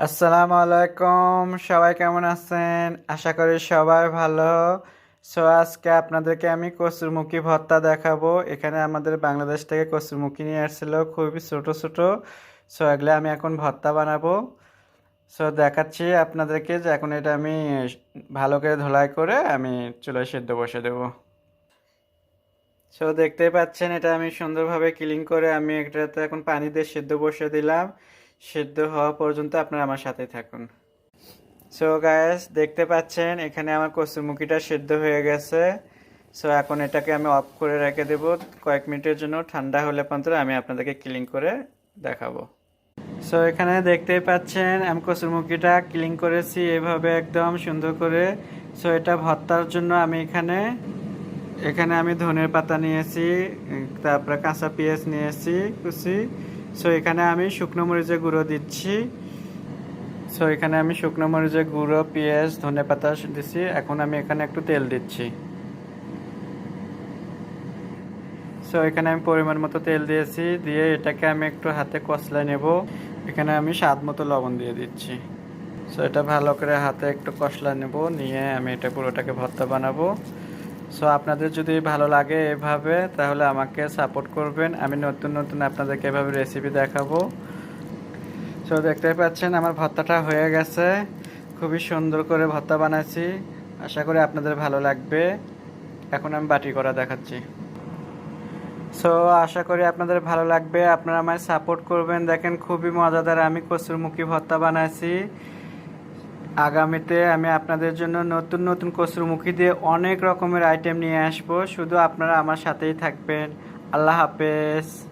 আসসালামু আলাইকুম, সবাই কেমন আছেন? আশা করি সবাই ভালো। সো আজকে আপনাদেরকে আমি কসুরমুখী ভর্তা দেখাবো। এখানে আমাদের বাংলাদেশ থেকে কসুরমুখী নিয়ে আসছিল, খুবই ছোট ছোট। সো এগুলো আমি এখন ভর্তা বানাবো। সো দেখাচ্ছি আপনাদেরকে যে এখন এটা আমি ভালো করে ধোলাই করে আমি চুলায় সেদ্ধ বসে দেবো। সো দেখতেই পাচ্ছেন এটা আমি সুন্দরভাবে ক্লিন করে আমি এটাতে এখন পানি দিয়ে সেদ্ধ বসে দিলাম। সেদ্ধ হওয়া পর্যন্ত আপনারা আমার সাথে থাকুন। সো গায়েস দেখতে পাচ্ছেন, এখানে আমার কচুরমুখিটা সেদ্ধ হয়ে গেছে। সো এখন এটাকে আমি অফ করে রেখে দেব। কয়েক মিনিটের জন্য ঠান্ডা হলে পর্যন্ত আমি আপনাদেরকে ক্লিন করে দেখাবো। সো এখানে দেখতেই পাচ্ছেন, আমি কচুরমুখিটা ক্লিন করেছি এভাবে একদম সুন্দর করে। সো এটা ভর্তার জন্য আমি এখানে এখানে আমি ধনের পাতা নিয়েছি, তারপরে কাঁচা পেঁয়াজ নিয়েছি, কুচি। সো এখানে আমি শুকনো মরিচের গুঁড়ো দিচ্ছি। সো এখানে আমি শুকনো মরিচের গুঁড়ো, পেঁয়াজ, ধনে পাতা দিচ্ছি এখন আমি এখানে একটু তেল দিচ্ছি। সো এখানে আমি পরিমাণ মতো তেল দিয়েছি। দিয়ে এটাকে আমি একটু হাতে কষলায় নেব। এখানে আমি স্বাদ মতো লবণ দিয়ে দিচ্ছি। সো এটা ভালো করে হাতে একটু কষলা নেব। নিয়ে আমি এটা পুরোটাকে ভর্তা বানাবো। সো আপনাদের যদি ভালো লাগে এভাবে, তাহলে আমাকে সাপোর্ট করবেন। আমি নতুন নতুন আপনাদেরকে এভাবে রেসিপি দেখাবো। সো দেখতে পাচ্ছেন আমার ভর্তাটা হয়ে গেছে। খুবই সুন্দর করে ভর্তা বানাচ্ছি। আশা করি আপনাদের ভালো লাগবে। এখন আমি বাটি করা দেখাচ্ছি। সো আশা করি আপনাদের ভালো লাগবে। আপনারা আমায় সাপোর্ট করবেন। দেখেন, খুবই মজাদার। আমি কচুরমুখী ভর্তা বানাইছি আগামীতে আমি আপনাদের জন্য নতুন নতুন কচুরমুখী দিয়ে অনেক রকমের আইটেম নিয়ে আসব। শুধু আপনারা আমার সাথেই থাকবেন। আল্লাহ হাফেজ।